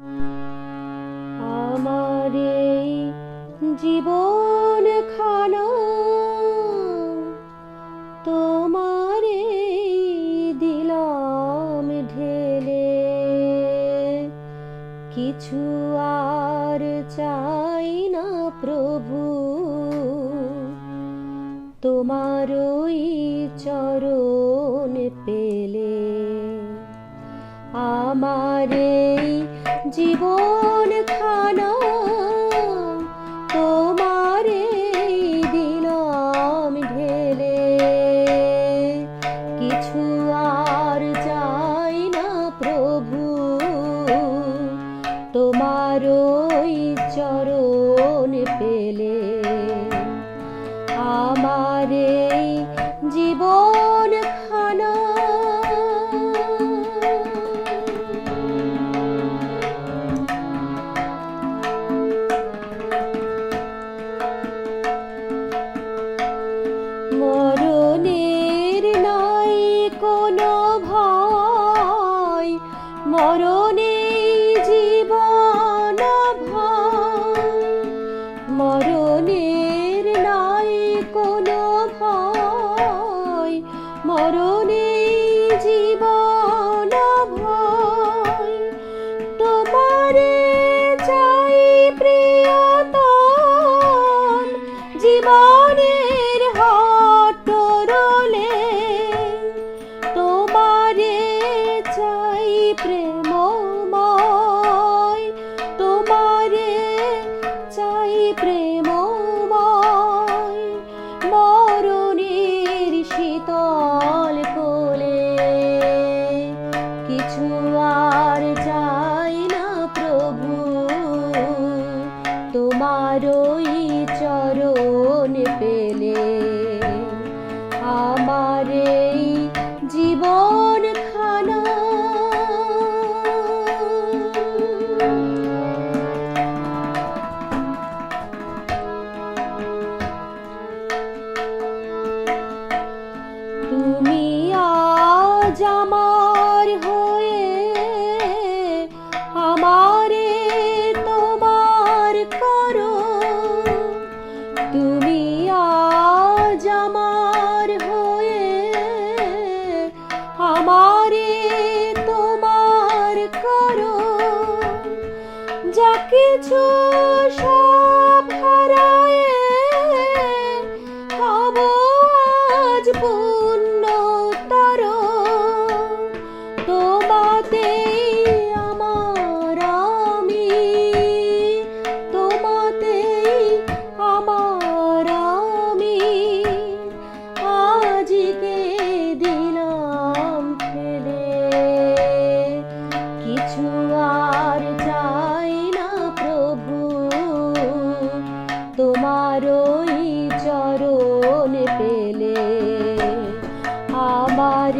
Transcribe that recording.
আমার জীবন খানা, তোমারে দিলাম ঢেলে। কিছু আর চাই না প্রভু, তোমার ওই চরণ পেলে। আমার এই জীবন মরণে জীবন মরণের নাই কোনো ভয়। মরণে জীবন ভয় তোমারে চাই প্রিয়তম জীবনের প্রেমময় মরণের শীতল কোলে। কিছু আর চাই না প্রভু তোমার ওই চরণ পেলে কিছু সব হারায়ে হব আজ পূর্ণ তর। তোমাতেই আমার আমি, তোমাতেই আমার আমি। আজকে দিলাম আমার